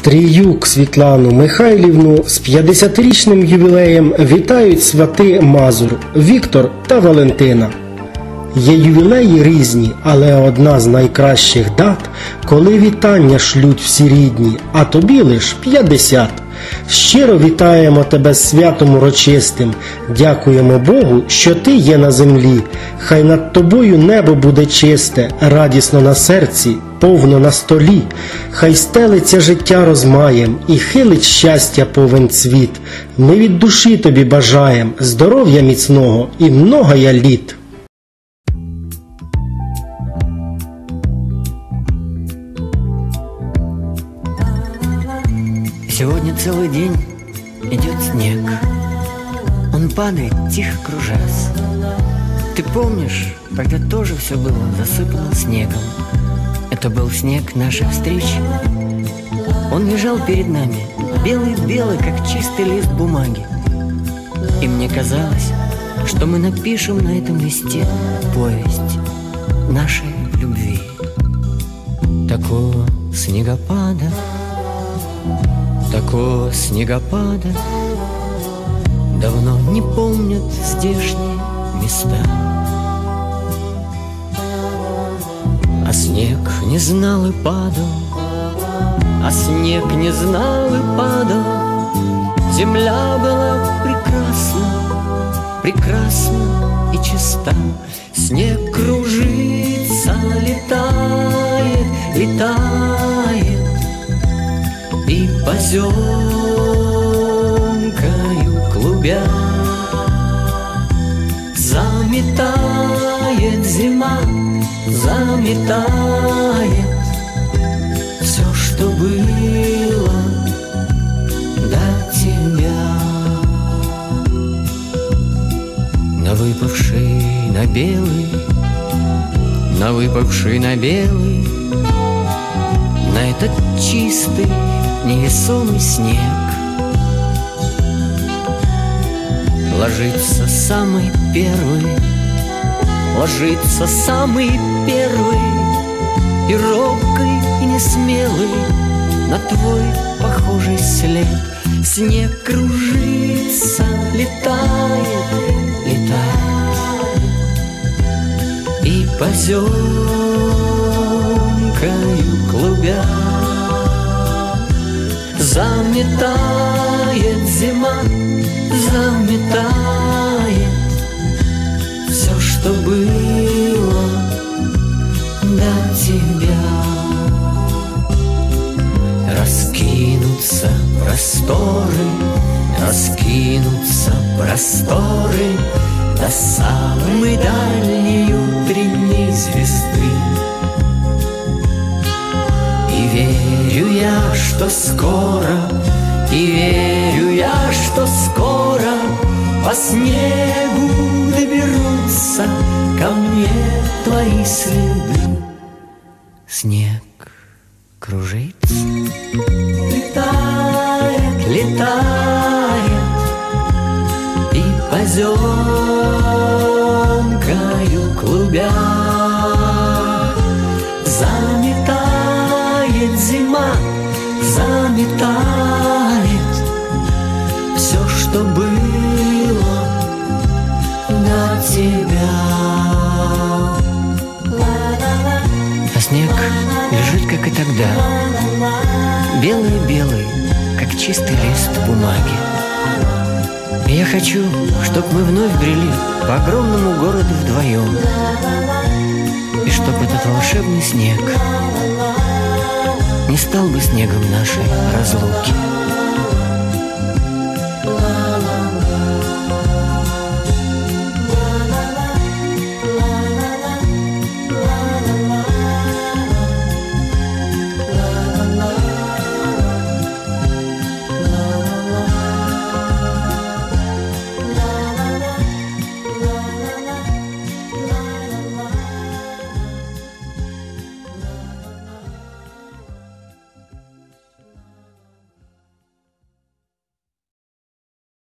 Стріюк Світлану Михайлівну з 50-річним ювілеєм вітають свати Мазур, Віктор та Валентина. Є ювілеї різні, але одна з найкращих дат, коли вітання шлють всі рідні, а тобі лиш 50. Щиро вітаємо тебе святом урочистим, дякуємо Богу, що ти є на землі. Хай над тобою небо буде чисте, радісно на серці, повно на столі. Хай стелиться життя розмаєм і хилить щастя повен цвіт. Ми від душі тобі бажаєм здоров'я міцного і многоя літ. Сегодня целый день идет снег. Он падает, тихо кружась. Ты помнишь, когда тоже все было засыпано снегом? Это был снег наших встреч. Он лежал перед нами, белый-белый, как чистый лист бумаги. И мне казалось, что мы напишем на этом листе повесть нашей любви. Такого снегопада Такого снегопада. Давно не помнят здешние места. А снег не знал и падал А снег не знал и падал. Земля была прекрасна Прекрасна и чиста. Снег кружится, летает, летает поземкою клубя Заметает зима, заметает Все, что было до тебя. На выпавший на белый На выпавший на белый этот чистый невесомый снег. Ложится самый первый Ложится самый первый И робкий, и несмелый На твой похожий след. Снег кружится, летает, летает И клубя Заметает зима, заметает Все, что было до тебя. Раскинутся просторы, раскинутся просторы До самой дальней утренней звезды. И верю я, что скоро, и верю я, что скоро По снегу доберутся ко мне твои следы. Снег кружится, летает, летает И поземкою клубя Заметает зима, заметает что было до тебя. А снег лежит, как и тогда. Белый-белый, как чистый лист бумаги. И я хочу, чтоб мы вновь брели По огромному городу вдвоем. И чтоб этот волшебный снег Не стал бы снегом нашей разлуки